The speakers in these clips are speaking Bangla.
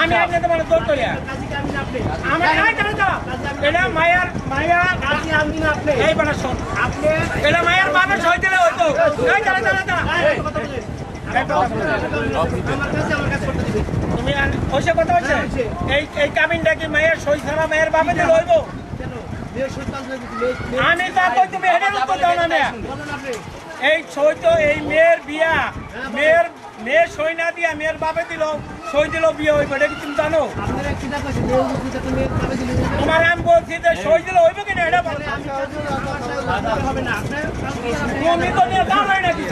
আমি সাহেব, আইনে দৌড় করিয়া আমি আই দাঁড়া দাঁড়া এটা মায়ার মায়া এই বড় শোন এটা মায়ের মানুষ হইতে হইতো। এই দাঁড়া দাঁড়া দাঁড়া। তুমি এই এই কামিনটা কি মায়ের সই ছাড়া মায়ের বাপে দিল হইব আমি তা কই তুমি হেডের উত্তর দাও না এই সই তো এই মেয়ের বিয়া মেয়ের মেয়ে সই না দিয়া মেয়ের বাপে দিল সই দিল বিয়ে হইব এটা কি তুমি জানো তোমার আমি বলছি যে সই দিল হইব কিনা এটা বলো। তুমি তো নিয়ে দাও নাই নাকি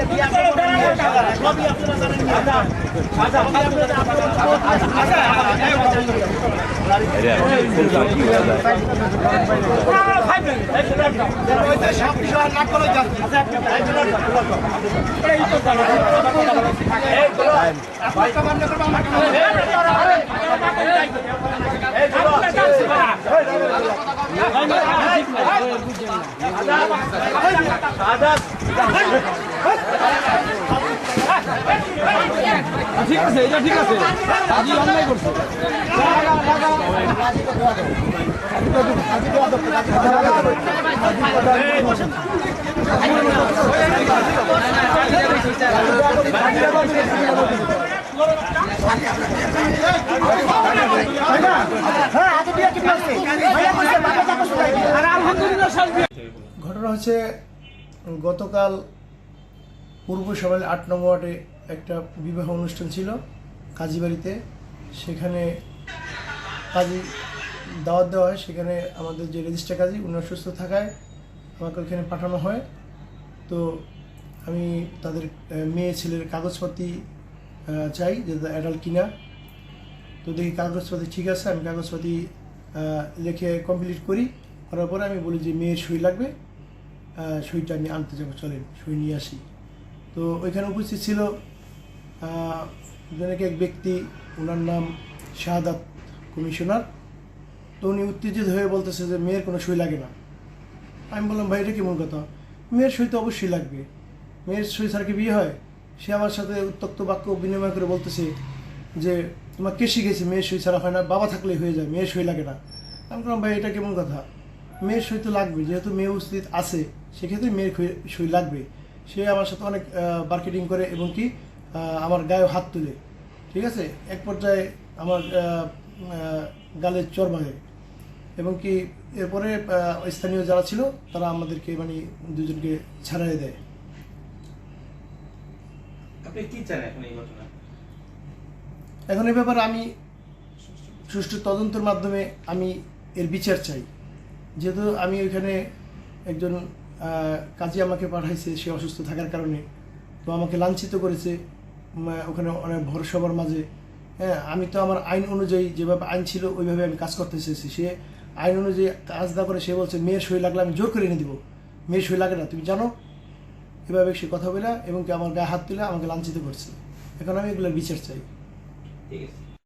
তুমি ঠিক আছে এটা ঠিক আছে আজি অন্যায় করছে ঘটনা হচ্ছে গতকাল পূর্ব সবাই আট নম্বর ওয়ার্ডে একটা বিবাহ অনুষ্ঠান ছিল কাজীবাড়িতে। সেখানে কাজী দাওয়াত দেওয়া হয় সেখানে আমাদের যে রেজিস্টার কাজী উনি অসুস্থ থাকায় আমাকে ওখানে পাঠানো হয়। তো আমি তাদের মেয়ে ছেলের কাগজপাতি আহ, চাই যে অ্যাডাল্ট কিনা। তো দেখি কাগজপাতি ঠিক আছে, আমি কাগজপাতি লিখে কমপ্লিট করি, করার পরে আমি বলি যে মেয়ের সই লাগবে সইটা আমি আনতে যাব, চলেন সই নিয়ে আসি। তো ওইখানে উপস্থিত ছিল জনক এক ব্যক্তি, ওনার নাম শাহাদাত কমিশনার। তো উনি উত্তেজিত হয়ে বলতেছে যে মেয়ের কোনো সই লাগে না। আমি বললাম, ভাই, এটা কেমন কথা? মেয়ের সই তো অবশ্যই লাগবে। মেয়ের সই ছাড়া কি বিয়ে হয়? সে আমার সাথে উত্তক্ত বাক্য বিনিময় করে বলতেছে যে তোমার কে শিখেছে মেয়ের সই ছাড়া হয় না? বাবা থাকলেই হয়ে যায় মেয়ের সই লাগে না। আমি বললাম, ভাই, এটা কেমন কথা? মেয়ের সই তো লাগবে, যেহেতু মেয়ে উপস্থিত আছে, সেক্ষেত্রে মেয়ের সই লাগবে। সে আমার সাথে অনেক মার্কেটিং করে এবং কি আমার গায়ে হাত তুলে। ঠিক আছে? এক পর্যায়ে আমার গালে চর মারে এবং কি, এরপরে স্থানীয় যারা ছিল, তারা আমাদেরকে মানে দুজনকে ছাড়াই দেয়। আপনি কি চান এখন এই ঘটনা? এখন এই ব্যাপারে আমি সুষ্ঠু তদন্তের মাধ্যমে আমি এর বিচার চাই। যেহেতু আমি ওইখানে একজন কাজী আমাকে পাঠাইছে, সে অসুস্থ থাকার কারণে। তো আমাকে লাঞ্ছিত করেছে ওখানে অনেক ভর সবার মাঝে। হ্যাঁ আমি তো আমার আইন অনুযায়ী যেভাবে আইন ছিল, ওইভাবে আমি কাজ করতে চেয়েছি। সে আইন অনুযায়ী কাজ না করে সে বলছে, মেয়ের সই লাগলে আমি জোর করে এনে দিব। মেয়ের সই লাগে না, তুমি জানো? এভাবে সে কথা বলে এবং কি আমার গায়ে হাত তুলে আমাকে লাঞ্ছিত করছে। এখন আমি এগুলোর বিচার চাই। ঠিক আছে